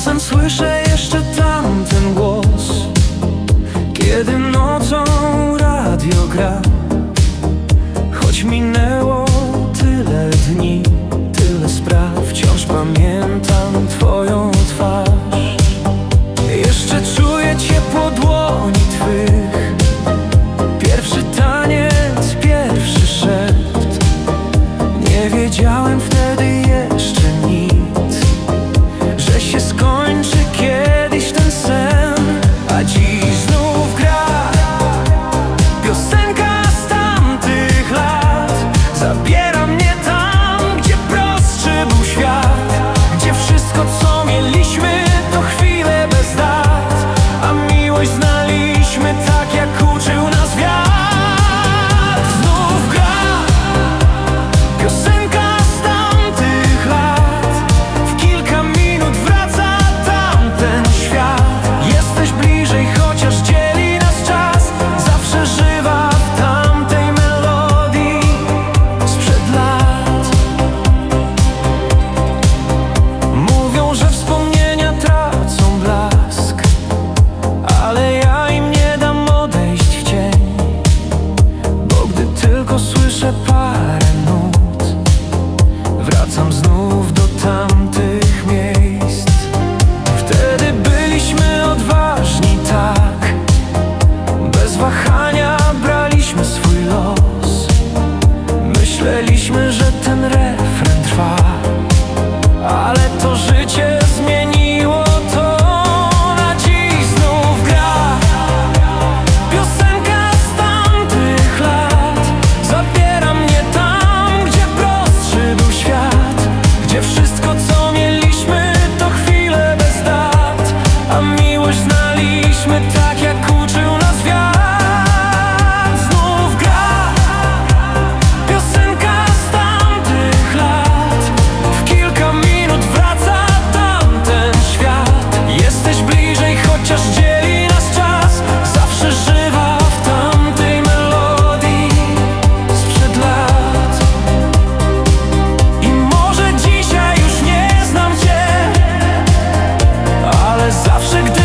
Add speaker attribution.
Speaker 1: Czasem słyszę jeszcze tamten głos Kiedy nocą radio gra. Choć minęło tyle dni, tyle spraw Wciąż pamiętam twoją twarz. tylko słyszę parę nut. Wracam znów do tamtych miejsc. Wtedy byliśmy odważni, tak. Bez wahania braliśmy swój los. Myśleliśmy, że ten Gdzie wszyscy zawsze gdy